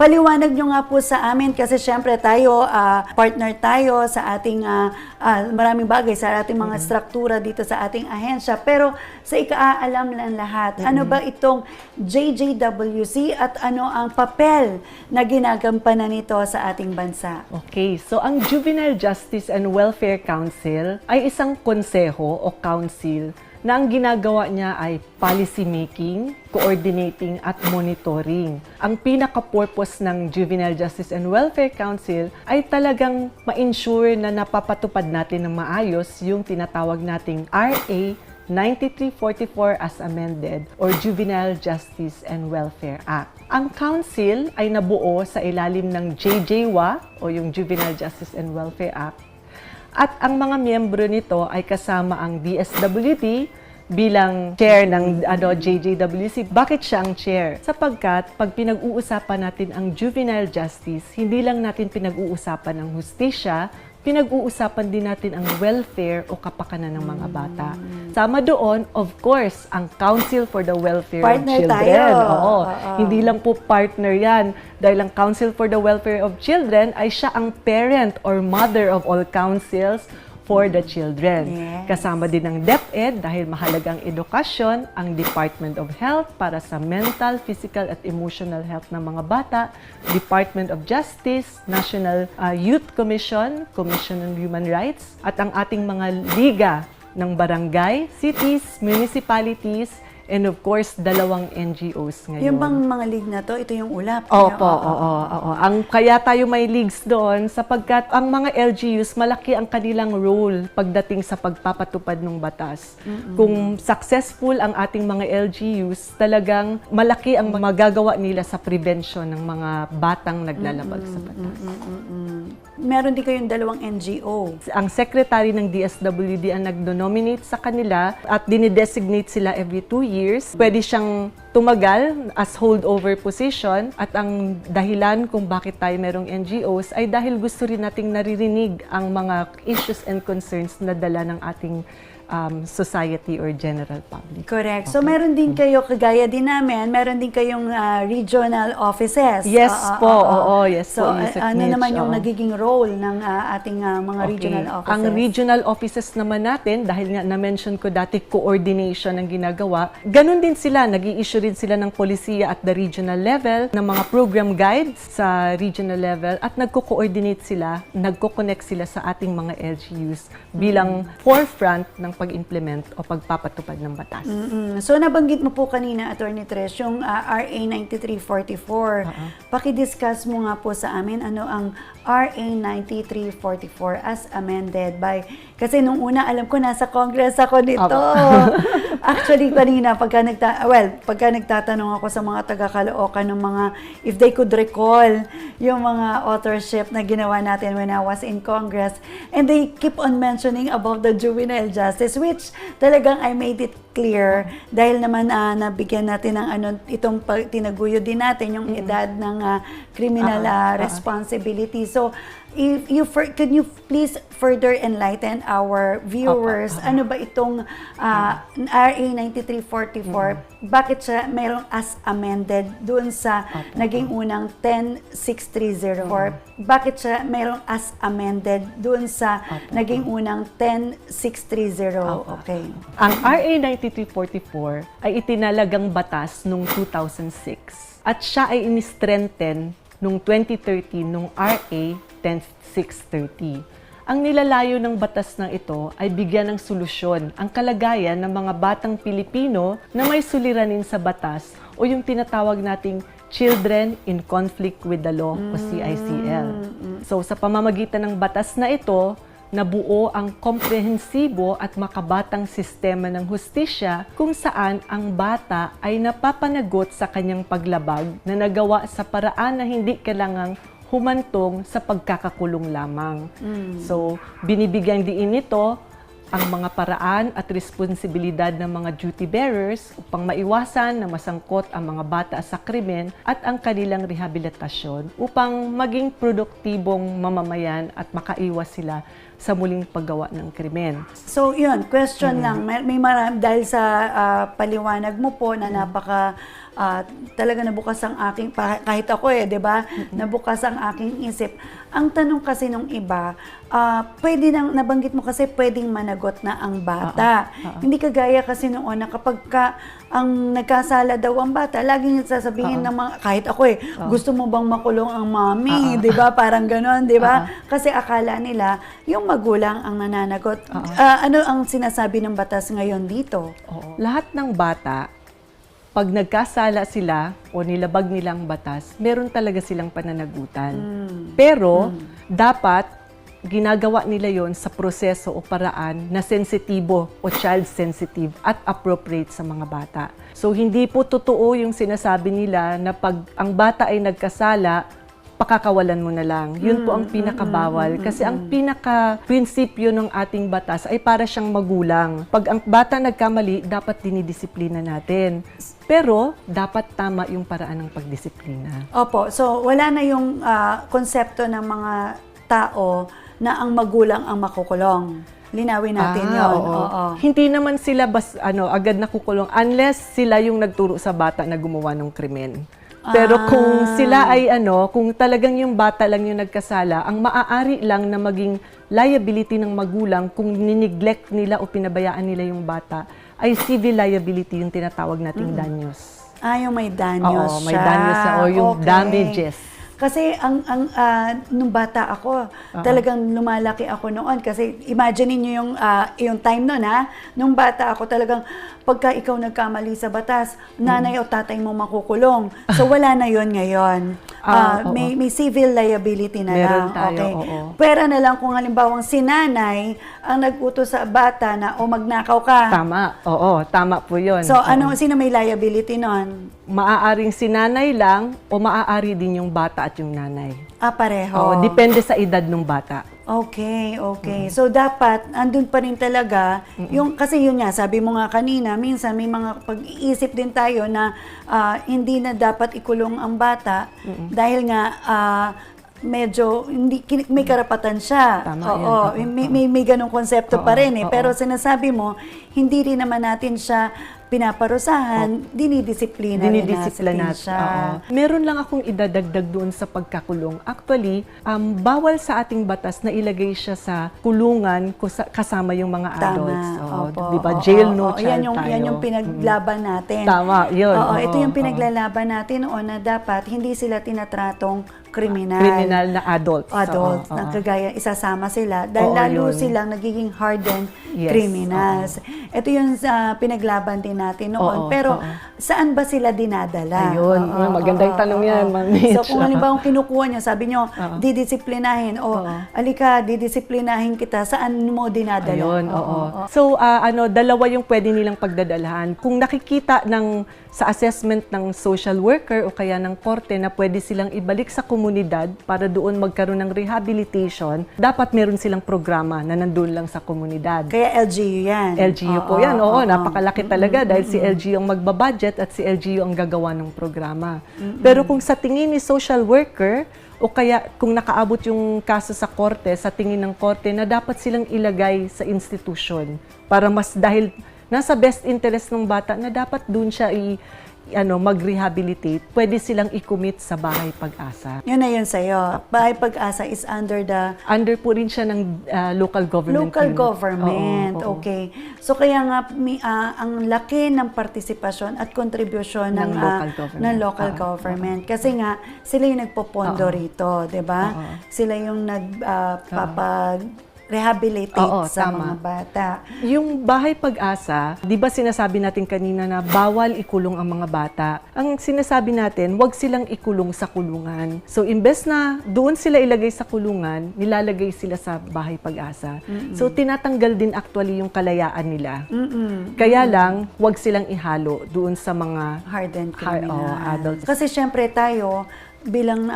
paliwanag nyo nga po sa amin kasi syempre tayo, ah, partner tayo sa ating ah, ah, maraming bagay, sa ating mga struktura dito sa ating ahensya. Pero sa ikaalam ng lahat, ano ba itong JJWC at ano ang papel na ginagampanan nito sa ating bansa? Okay, so ang Juvenile Justice and Welfare Council ay isang konseho o council na ang ginagawa niya ay policy making, coordinating at monitoring. Ang pinaka-purpose ng Juvenile Justice and Welfare Council ay talagang ma-ensure na napapatupad natin ng maayos yung tinatawag nating RA 9344 as amended or Juvenile Justice and Welfare Act. Ang council ay nabuo sa ilalim ng JJWA o yung Juvenile Justice and Welfare Act at ang mga miyembro nito ay kasama ang DSWD bilang chair ng ano, JJWC. Bakit siya ang chair? Sapagkat pag pinag-uusapan natin ang juvenile justice, hindi lang natin pinag-uusapan ang hustisya, pinag-uusapan din natin ang welfare o kapakanan ng mga bata. Sama doon, of course, ang Council for the Welfare Partner of Children. tayo. Oo. Oo. Hindi lang po partner yan. Dahil ang Council for the Welfare of Children ay siya ang parent or mother of all councils for the children. Yes. Kasama din ang DepEd dahil mahalagang edukasyon ang Department of Health para sa mental, physical at emotional health ng mga bata, Department of Justice, National uh, Youth Commission, Commission on Human Rights, at ang ating mga liga ng barangay, cities, municipalities, and of course, dalawang NGOs ngayon. Yung bang mga league na to, ito yung ulap. Opo, Oo. oo, oo. Ang kaya tayo may leagues doon sapagkat ang mga LGUs malaki ang kanilang role pagdating sa pagpapatupad ng batas. Kung successful ang ating mga LGUs, talagang malaki ang magagawa nila sa prevention ng mga batang naglalabag sa batas. Meron din kayong dalawang NGO. Ang secretary ng DSWD ang nagdo-nominate sa kanila at dinidesignate sila every two years. Pwede siyang tumagal as holdover position at ang dahilan kung bakit tayo merong NGOs ay dahil gusto rin nating naririnig ang mga issues and concerns na dala ng ating um, society or general public. Correct. So meron din kayo, kagaya din namin, meron din kayong ah, regional offices. Yes Oo, po, oo, oo, yes so, po, a- Yusek ano naman yung oo. nagiging role ng ah, ating ah, mga regional offices? Ang regional offices naman natin, dahil nga na-mention ko dati, coordination ang ginagawa. Ganon din sila, nag issue rin sila ng polisiya at the regional level, ng mga program guides sa regional level, at nagko-coordinate sila, nagko-connect sila sa ating mga LGUs bilang forefront ng pag-implement o pagpapatupad ng batas. Mm-mm. So nabanggit mo po kanina, Attorney Tres, yung ah, RA 9344. Paki-discuss mo nga po sa amin ano ang RA 9344 as amended by kasi nung una alam ko nasa Congress ako nito. Actually kanina pagka nagta well, pagka nagtatanong ako sa mga taga-Caloocan ng mga if they could recall yung mga authorship na ginawa natin when I was in Congress and they keep on mentioning about the juvenile justice which talagang I made it clear dahil naman ah, nabigyan natin ng ano itong pag- tinaguyod din natin yung edad ng ah, criminal ah, responsibility. So if you for, could you please further enlighten our viewers? Ano ba itong ah, RA 9344 bakit siya mayroong as amended doon sa naging unang 10630 bakit siya mayroong as amended doon sa naging unang 10630 okay. Ang RA 9344 ay itinalagang batas noong 2006 at siya ay ini-strengthen noong 2013 nung RA 10630. Ang nilalayo ng batas na ito ay bigyan ng solusyon ang kalagayan ng mga batang Pilipino na may suliranin sa batas o yung tinatawag nating Children in Conflict with the Law o CICL. So sa pamamagitan ng batas na ito, nabuo ang komprehensibo at makabatang sistema ng hustisya kung saan ang bata ay napapanagot sa kanyang paglabag na nagawa sa paraan na hindi kailangang humantong sa pagkakakulong lamang. So, binibigyan diin nito ang mga paraan at responsibilidad ng mga duty bearers upang maiwasan na masangkot ang mga bata sa krimen at ang kanilang rehabilitasyon upang maging produktibong mamamayan at makaiwas sila sa muling paggawa ng krimen. So, yun, question lang. May, may marami, dahil sa ah, paliwanag mo po na napaka ah, talaga nabukas ang aking, pa- kahit ako eh, di ba? Nabukas ang aking isip. Ang tanong kasi nung iba, ah, pwede nang, nabanggit mo kasi pwedeng managot na ang bata. Hindi kagaya kasi noon na kapag ka, ang nagkasala daw ang bata, laging sasabihin ng mga, kahit ako eh, gusto mo bang makulong ang mami? Di ba? Parang ganon, di ba? Kasi akala nila, yung magulang ang nananagot. Ah, ano ang sinasabi ng batas ngayon dito? Oo. Lahat ng bata, pag nagkasala sila o nilabag nilang batas, meron talaga silang pananagutan. Pero, dapat ginagawa nila yon sa proseso o paraan na sensitibo o child sensitive at appropriate sa mga bata. So, hindi po totoo yung sinasabi nila na pag ang bata ay nagkasala, pakakawalan mo na lang. Yun po ang pinakabawal. Kasi ang pinaka-prinsipyo ng ating batas ay para siyang magulang. Pag ang bata nagkamali, dapat dinidisiplina natin. Pero, dapat tama yung paraan ng pagdisiplina. Opo, so wala na yung ah, konsepto ng mga tao na ang magulang ang makukulong. Linawin natin Ah, yun. oo. Oo. Hindi naman sila bas, ano, agad nakukulong unless sila yung nagturo sa bata na gumawa ng krimen. Pero Ah. kung sila ay ano, kung talagang yung bata lang yung nagkasala, ang maaari lang na maging liability ng magulang kung nineglect nila o pinabayaan nila yung bata ay civil liability yung tinatawag nating danyos. Ah, yung may danyos Oo, may siya. danyos siya o yung Okay. damages. Kasi ang ang ah, nung bata ako, talagang lumalaki ako noon kasi imagine niyo yung ah, yung time noon ha, nung bata ako talagang pagka ikaw nagkamali sa batas, nanay o tatay mo makukulong. So wala na yon ngayon. Ah, Ah, oo. may may civil liability na Meron lang. tayo, okay. oo. Pera na lang kung halimbawang si nanay ang nag-utos sa bata na o magnakaw ka. Tama. Oo, tama po yun. So Oo. ano sino may liability noon? Maaaring si nanay lang o maaari din yung bata at yung nanay. Ah, pareho. Oo, depende sa edad ng bata. Okay, okay. So dapat andun pa rin talaga yung kasi yun nga sabi mo nga kanina, minsan may mga pag-iisip din tayo na ah, hindi na dapat ikulong ang bata dahil nga ah, medyo hindi may karapatan siya. Tama Oo, yan. Oo, may, may may ganung konsepto pa Oo, rin eh. oo. Pero sinasabi mo, hindi rin naman natin siya pinaparusahan, dinidisiplina rin Dinidisiplina natin siya. Oo. Meron lang akong idadagdag doon sa pagkakulong. Actually, um, bawal sa ating batas na ilagay siya sa kulungan kasama yung mga Tama. adults. Oo, Opo. di ba? Oo, Jail, oo, no oo. child yan yung, tayo. Yan yung pinaglaban natin. Tama, yun. Oo, ito Oo, yung oo. pinaglalaban natin noon na dapat hindi sila tinatratong kriminal. Criminal na adults. Adults, Oo, na oo. kagaya isasama sila dahil Oo, lalo yun. silang nagiging hardened Yes, criminals. Ito yung sa pinaglaban din natin noon. Oo, Pero oo. saan ba sila dinadala? Ayun, Oo, magandang oo, tanong oo, yan, oo. Ma'am Mitch. So kung halimbawa kinukuha nyo, sabi nyo, didisiplinahin, o Oo. alika, didisiplinahin kita, saan mo dinadala? Ayun, oo. So, ah, ano, dalawa yung pwede nilang pagdadalhan. Kung nakikita ng sa assessment ng social worker o kaya ng korte na pwede silang ibalik sa komunidad para doon magkaroon ng rehabilitation, dapat meron silang programa na nandun lang sa komunidad. Kaya LGU yan. LGU po Oo, yan. Oo, oo. napakalaki talaga dahil si LGU ang magbabudget at si LGU ang gagawa ng programa. Pero kung sa tingin ni social worker, o kaya kung nakaabot yung kaso sa korte, sa tingin ng korte, na dapat silang ilagay sa institusyon para mas dahil nasa best interest ng bata na dapat dun siya i, ano, mag-rehabilitate, pwede silang i-commit sa bahay pag-asa. Yun na yun sa'yo. Bahay Pag-asa is under the Under po rin siya ng ah, local government. local unit. government. Oo, oo. Okay. So kaya nga mi- ah, ang laki ng partisipasyon at kontribusyon ng, Ng ah, local government. ng local Oo, government. Kasi nga sila yung nagpopondo Oo. rito, 'di ba? Sila yung nagpapag rehabilitate Oo, sa tama. mga bata. Yung bahay pag-asa, di ba sinasabi natin kanina na bawal ikulong ang mga bata? Ang sinasabi natin, wag silang ikulong sa kulungan. So, imbes na doon sila ilagay sa kulungan, nilalagay sila sa bahay pag-asa. So, tinatanggal din actually yung kalayaan nila. Mm-mm. Kaya lang, wag silang ihalo doon sa mga hardened Har- criminal. oo, adults. Kasi syempre tayo bilang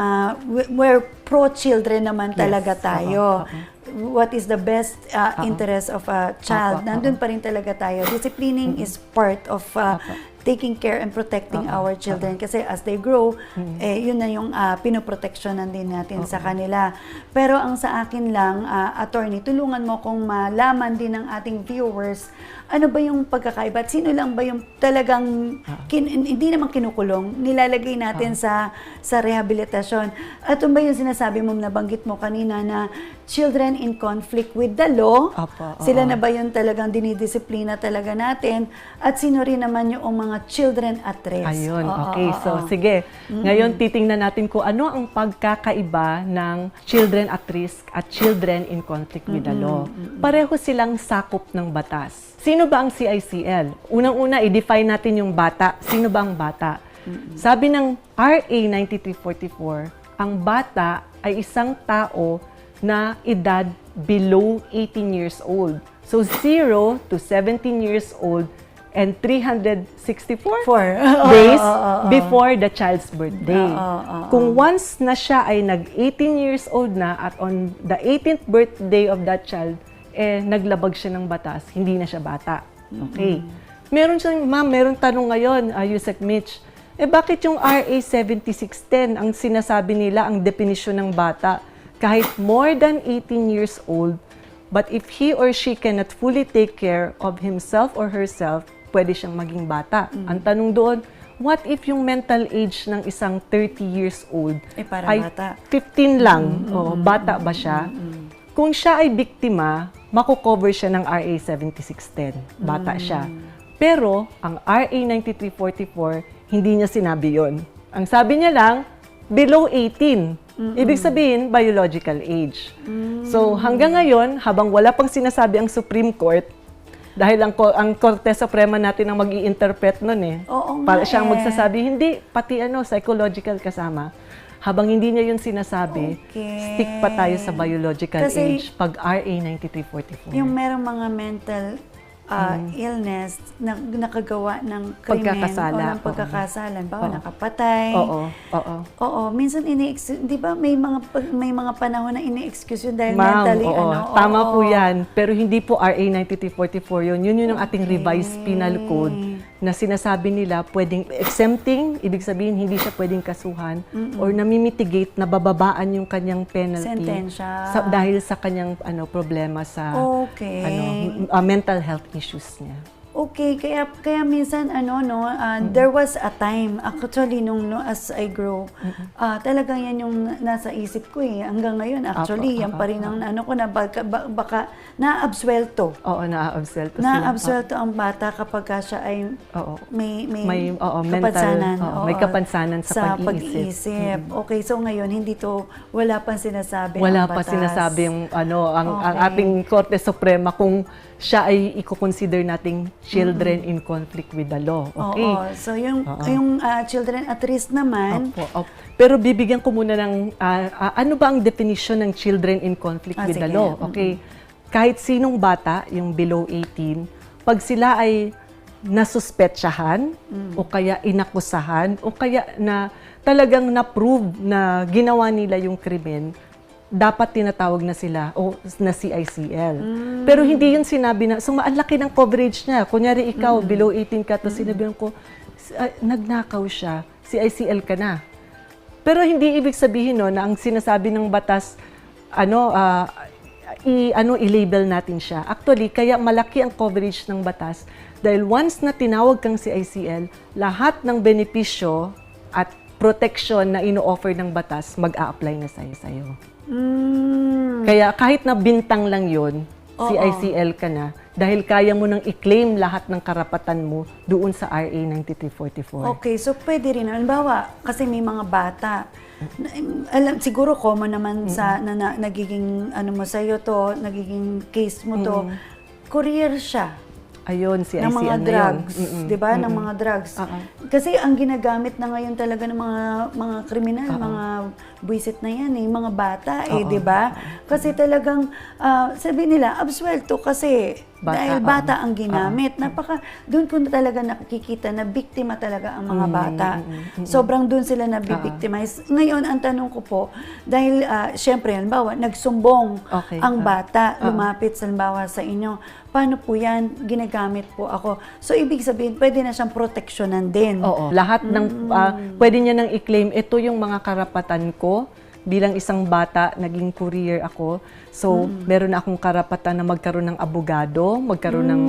we- we're pro children naman talaga Yes, tayo. oo, What is the best ah, interest of a child? Opo, Nandun pa rin talaga tayo. Disciplining is part of ah, taking care and protecting our children kasi as they grow, eh, yun na yung uh, pinoproteksyonan din natin sa kanila. Pero ang sa akin lang, ah, attorney, tulungan mo kung malaman din ng ating viewers, ano ba yung pagkakaiba? At sino lang ba yung talagang, kin- hindi naman kinukulong, nilalagay natin sa sa rehabilitasyon? At ano ba yung sinasabi mo, nabanggit mo kanina na children in conflict with the law? Apo, Sila oo. na ba yung talagang dinidisiplina talaga natin? At sino rin naman yung mga children at risk? Ayun, Oo, okay. oo, so, oo. sige. Ngayon, titingnan natin kung ano ang pagkakaiba ng children at risk at children in conflict with the law. Pareho silang sakop ng batas. Sino ba ang CICL? Unang-una, i-define natin yung bata. Sino ba ang bata? Sabi ng RA 9344, ang bata ay isang tao na edad below 18 years old. So 0 to 17 years old and 364 Four. days Oo, oo, oo. before the child's birthday. Oo, oo, oo. Kung once na siya ay nag-18 years old na at on the 18th birthday of that child, eh, naglabag siya ng batas, hindi na siya bata. Okay. Meron siyang, ma'am, meron tanong ngayon, uh, Yusek Mitch, eh bakit yung RA 7610, ang sinasabi nila, ang definition ng bata, kahit more than 18 years old, but if he or she cannot fully take care of himself or herself, pwede siyang maging bata. Ang tanong doon, what if yung mental age ng isang 30 years old Eh, parang ay bata. 15 lang? O, bata ba siya? Kung siya ay biktima, mako-cover siya ng RA 7610. Bata siya. Pero, ang RA 9344, hindi niya sinabi yon. Ang sabi niya lang, below 18. Ibig sabihin, biological age. So, hanggang ngayon, habang wala pang sinasabi ang Supreme Court, dahil ang, ang Korte Suprema natin ang mag interpret nun eh. Oo nga Para siyang eh. magsasabi, hindi, pati ano, psychological kasama. Habang hindi niya yun sinasabi, Okay. stick pa tayo sa biological Kasi- age pag RA 9344. Yung merong mga mental ah, illness na nakagawa ng krimen Pagkakasala, o ng oo. pagkakasala. Bawa, Oo. nakapatay. Oo, oo. Oo, minsan ini di ba may mga may mga panahon na ini-excuse yun dahil Ma'am, mentally oo, ano. tama oo. po yan. Pero hindi po RA 9344 yun. Yun yun ang ating revised penal code na sinasabi nila pwedeng exempting, ibig sabihin hindi siya pwedeng kasuhan or namimitigate na bababaan yung kanyang penalty Sentensya. sa, dahil sa kanyang ano problema sa Okay. ano uh, mental health issues niya. Okay, kaya kaya minsan ano no, ah, there was a time actually nung no, as I grow, ah, talagang yan yung nasa isip ko eh. Hanggang ngayon actually Apo, yan apo, pa rin ang ano ko na baka, ba- baka na-absuelto. Oo, na-absuelto. Na-absuelto ang bata kapag ka siya ay Oo. may may, May, oo, mental, kapansanan, oo, oo, may kapansanan sa pag-iisip. pag-iisip. Okay, so ngayon hindi to wala pang sinasabi Wala ang pa sinasabi yung ano ang, ang Okay. ating Korte Suprema kung siya ay i-consider nating children in conflict with the law. Okay. Oo, so yung Oo. yung ah, children at risk naman, Opo, opo. Pero bibigyan ko muna ng ah, ah, ano ba ang definition ng children in conflict Ah, with the sige. law? Okay. Kahit sinong bata, yung below 18, pag sila ay nasuspetsahan Mm. o kaya inakusahan o kaya na talagang na-prove na ginawa nila yung krimen, dapat tinatawag na sila o na CICL. Mm. Pero hindi yun sinabi na, so ang laki ng coverage niya. Kunyari ikaw, below 18 ka, tapos sinabihan ko, "S- ah, nagnakaw siya, CICL ka na. Pero hindi ibig sabihin no, na ang sinasabi ng batas, ano, ah, i, ano, i-label natin siya. Actually, kaya malaki ang coverage ng batas dahil once na tinawag kang CICL, lahat ng benepisyo at protection na ino-offer ng batas, mag-a-apply na sa'yo. sa'yo. Mm, Kaya kahit na bintang lang yon Oo. CICL ka na, dahil kaya mo nang i-claim lahat ng karapatan mo doon sa RA 9344. Okay, so pwede rin. Halimbawa, kasi may mga bata. na- alam, siguro common naman sa na, na, nagiging ano mo sa to, nagiging case mo to. Career siya Ayun, CICL ng mga na drugs, yun. Mm-mm. 'di ba? Ng mga drugs. Oo. Kasi ang ginagamit na ngayon talaga ng mga mga kriminal, mga buwisit na 'yan eh, mga bata eh, 'di ba? Kasi talagang ah, sabi nila absuelto kasi Bata, dahil oo. bata ang ginamit. Napaka, doon ko talaga nakikita na biktima talaga ang mga bata. Sobrang doon sila nabibictimize. Ngayon, ang tanong ko po, dahil uh, syempre, halimbawa, nagsumbong Okay, ang bata, lumapit sa halimbawa sa inyo, paano po yan, ginagamit po ako. So, ibig sabihin, pwede na siyang proteksyonan din. Oo. Lahat ng ah, pwede niya nang i-claim ito yung mga karapatan ko bilang isang bata, naging courier ako. So, meron na akong karapatan na magkaroon ng abogado, magkaroon ng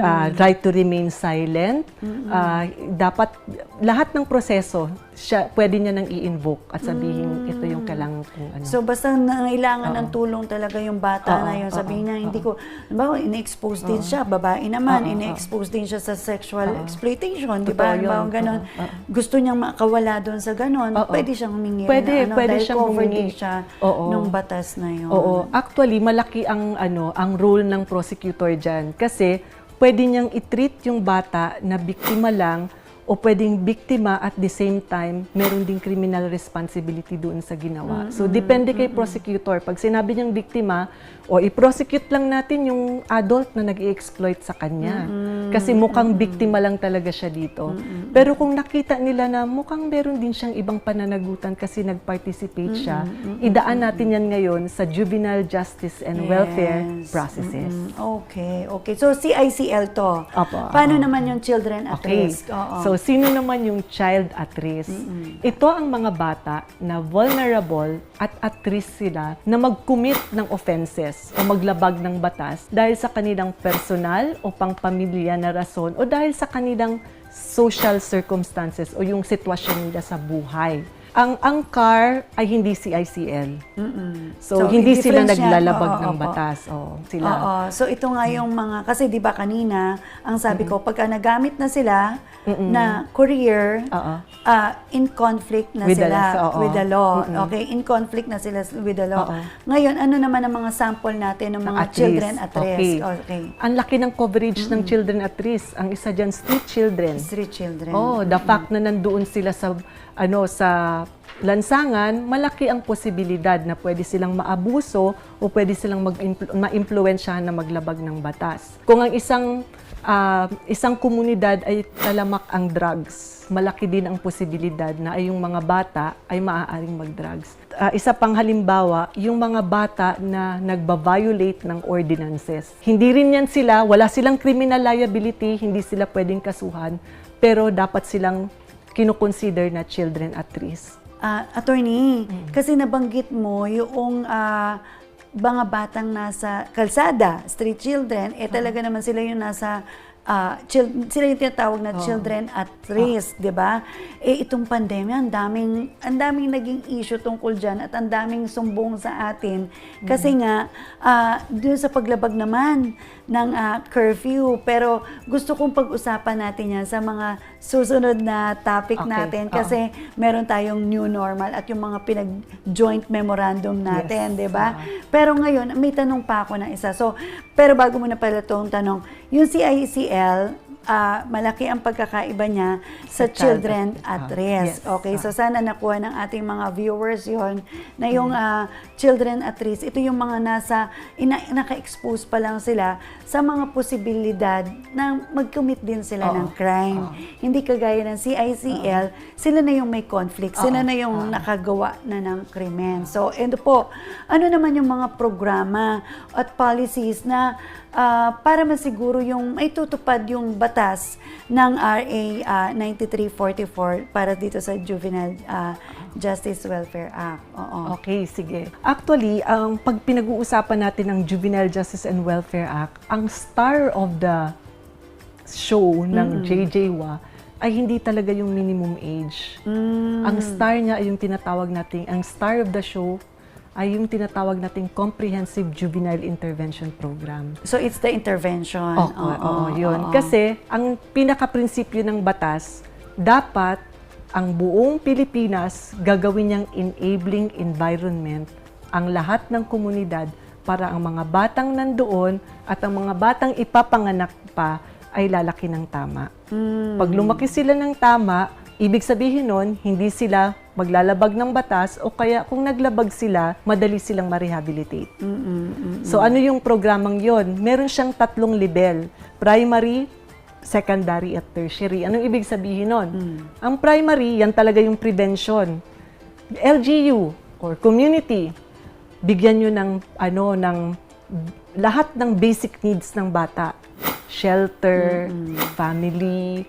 ah, right to remain silent. Ah, dapat lahat ng proseso siya pwede niya nang i-invoke at sabihin ito yung kailangan kong ano. So basta nangailangan ng tulong talaga yung bata Oo, na yun. oo, Sabihin niya, hindi ko, halimbawa, ina-expose din siya, babae naman, Oo, ina-expose din siya sa sexual exploitation, di ba? Halimbawa, ganon. Oo, oo. Gusto niyang makawala doon sa ganon, Oo. pwede siyang humingi Pwede, na ano, pwede dahil siyang humingi. siya Oo. nung batas na yun. Oo, actually malaki ang ano, ang role ng prosecutor diyan kasi pwede niyang i-treat yung bata na biktima lang o pwedeng biktima at the same time meron ding criminal responsibility doon sa ginawa. So depende kay prosecutor. Pag sinabi niyang biktima, o i-prosecute lang natin yung adult na nag exploit sa kanya. Kasi mukhang biktima lang talaga siya dito. Pero kung nakita nila na mukhang meron din siyang ibang pananagutan kasi nag-participate siya, idaan natin yan ngayon sa juvenile justice and welfare Yes. processes. Mm, Okay, okay. So, CICL to. Opo, Paano naman yung children at Okay. risk? Oo. So, sino naman yung child at risk? Ito ang mga bata na vulnerable at at risk sila na mag-commit ng offenses o maglabag ng batas dahil sa kanilang personal o pangpamilya na rason o dahil sa kanilang social circumstances o yung sitwasyon nila sa buhay. Ang angkar ay hindi CICL. Mm-mm. So, hindi sila naglalabag Oo, ng opo. batas. Oo, sila. Oo. So ito nga yung mga, kasi di ba kanina, ang sabi ko, pagka nagamit na sila na courier, Oo. ah, in conflict na With the sila law, oo. with the law. Mm-mm. Okay? In conflict na sila with the law. Oo. Ngayon, ano naman ang mga sample natin ng mga At children risk. at risk? Okay. Okay. Ang laki ng coverage ng children at risk. Ang isa dyan, street children. Street children. Oh, the fact na nandoon sila sa ano sa lansangan, malaki ang posibilidad na pwede silang maabuso o pwede silang mag ma-impluwensyahan na maglabag ng batas. Kung ang isang ah, isang komunidad ay talamak ang drugs, malaki din ang posibilidad na ay yung mga bata ay maaaring mag-drugs. Ah, isa pang halimbawa, yung mga bata na nagba-violate ng ordinances. Hindi rin yan sila, wala silang criminal liability, hindi sila pwedeng kasuhan, pero dapat silang kinukonsider na children at risk. Ah, attorney, kasi nabanggit mo yung ah, mga batang nasa kalsada, street children, eh talaga naman sila yung nasa ah, chil- sila yung tinatawag na children at risk, 'di ba? Eh itong pandemya, ang daming ang daming naging issue tungkol diyan at ang daming sumbong sa atin. Kasi nga ah, doon sa paglabag naman ng ah, curfew, pero gusto kong pag-usapan natin yan sa mga susunod na topic Okay, natin kasi meron tayong new normal at yung mga pinag-joint memorandum natin, Yes. 'di ba? Pero ngayon, may tanong pa ako na isa. So, pero bago mo na pala itong tanong, yung CICL, ah, malaki ang pagkakaiba niya sa, Sa child children at- risk. yes. Okay, Ah. so sana nakuha ng ating mga viewers yon na yung ah, children at risk, ito yung mga nasa, ina, naka-expose pa lang sila sa mga posibilidad na mag-commit din sila Oo. ng crime. Oo. Hindi kagaya ng CICL, sila na yung may conflict, sila Oo. na yung nakagawa na ng krimen. So, endo po, ano naman yung mga programa at policies na ah, para masiguro yung ay tutupad yung batas ng RA ah, 9344 para dito sa Juvenile ah, Justice Welfare Act. Oo. Okay, sige. Actually, ang pag pinag-uusapan natin ng Juvenile Justice and Welfare Act, ang star of the show ng JJ Wa ay hindi talaga yung minimum age. Mm. Ang star niya ay yung tinatawag nating, ang star of the show ay yung tinatawag nating Comprehensive Juvenile Intervention Program. So, it's the intervention. Oo, oo, yun. oo. Kasi ang pinaka-prinsipyo ng batas, dapat ang buong Pilipinas gagawin niyang enabling environment ang lahat ng komunidad para ang mga batang nandoon at ang mga batang ipapanganak pa ay lalaki ng tama. Mm. Pag lumaki sila ng tama, Ibig sabihin nun, hindi sila maglalabag ng batas o kaya kung naglabag sila, madali silang ma-rehabilitate. So ano yung programang yon? Meron siyang tatlong level. Primary, secondary at tertiary. Anong ibig sabihin nun? Ang primary, yan talaga yung prevention. LGU or community, bigyan nyo ng ano ng lahat ng basic needs ng bata. Shelter, family,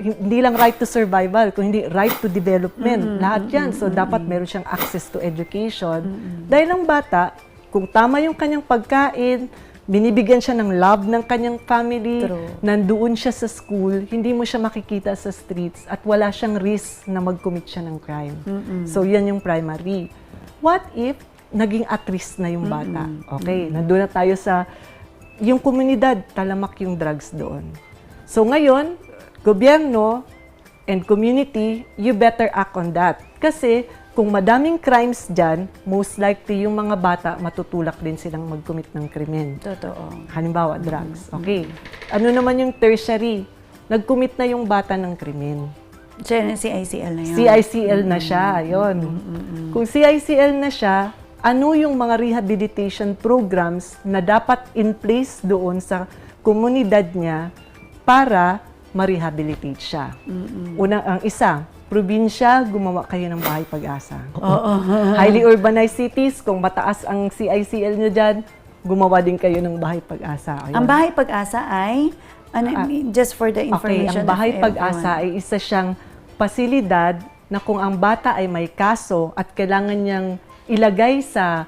hindi lang right to survival, kung hindi right to development. Lahat yan. So, dapat meron siyang access to education. Dahil ang bata, kung tama yung kanyang pagkain, binibigyan siya ng love ng kanyang family, True. nandoon siya sa school, hindi mo siya makikita sa streets at wala siyang risk na mag-commit siya ng crime. So, yan yung primary. What if naging at risk na yung bata? Okay, nandun na tayo sa yung komunidad, talamak yung drugs doon. So ngayon, gobyerno and community, you better act on that. Kasi kung madaming crimes dyan, most likely yung mga bata matutulak din silang mag-commit ng krimen. Totoo. Halimbawa, drugs. Okay. Ano naman yung tertiary? Nag-commit na yung bata ng krimen. Siya, CICL na yun. CICL na siya, ayun. Kung CICL na siya, ano yung mga rehabilitation programs na dapat in place doon sa komunidad niya para ma-rehabilitate siya? Una, ang isa, probinsya, gumawa kayo ng bahay pag-asa. Highly urbanized cities, kung mataas ang CICL nyo dyan, gumawa din kayo ng bahay pag-asa. Ayun. Ang bahay pag-asa ay, ano, just for the Okay, information ang bahay pag-asa ay isa siyang pasilidad na kung ang bata ay may kaso at kailangan niyang ilagay sa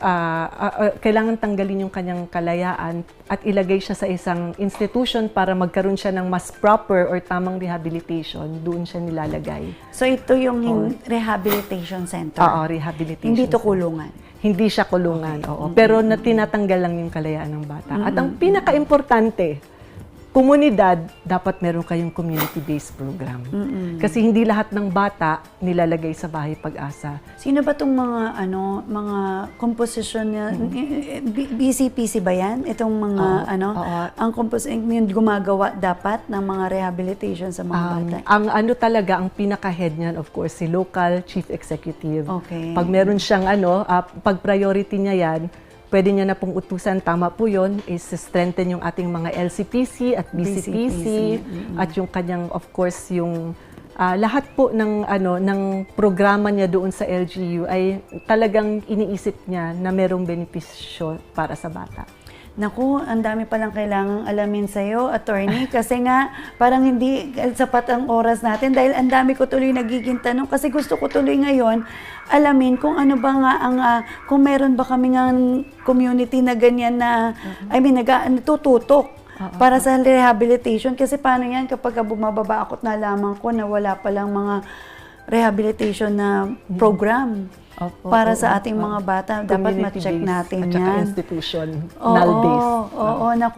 ah, ah, kailangan tanggalin yung kanyang kalayaan at ilagay siya sa isang institution para magkaroon siya ng mas proper or tamang rehabilitation, doon siya nilalagay. So ito yung hin- rehabilitation center. Oo, rehabilitation. Hindi to center. kulungan. Hindi siya kulungan, oo. Pero na tinatanggal lang yung kalayaan ng bata. At ang pinaka-importante, komunidad, dapat meron kayong community-based program. Kasi hindi lahat ng bata nilalagay sa bahay pag-asa. Sino ba tong mga ano, mga composition niya? B- BCPC ba 'yan? Itong mga Oo, ano, oo. ang compos yung gumagawa dapat ng mga rehabilitation sa mga Um, bata. ang ano talaga, ang pinaka-head niyan, of course, si local chief executive. Okay. Pag meron siyang ano, ah, pag priority niya yan, pwede niya na pong utusan, tama po yun, is strengthen yung ating mga LCPC at BCPC, BCPC, at yung kanyang, of course, yung ah, lahat po ng ano ng programa niya doon sa LGU ay talagang iniisip niya na merong benepisyo para sa bata. Naku, ang dami palang kailangang alamin sa'yo, attorney, kasi nga parang hindi sapat ang oras natin dahil ang dami ko tuloy nagiging tanong. Kasi gusto ko tuloy ngayon alamin kung ano ba nga ang, ah, kung meron ba kami nga community na ganyan na, I mean, nag, natututok para sa rehabilitation. Kasi paano yan kapag bumababa ako at nalaman ko na wala palang mga rehabilitation na program Opo, para oo, sa ating oo. mga bata. Dapat ma-check natin at saka yan. institution, Oo, null-based. Oo, naku,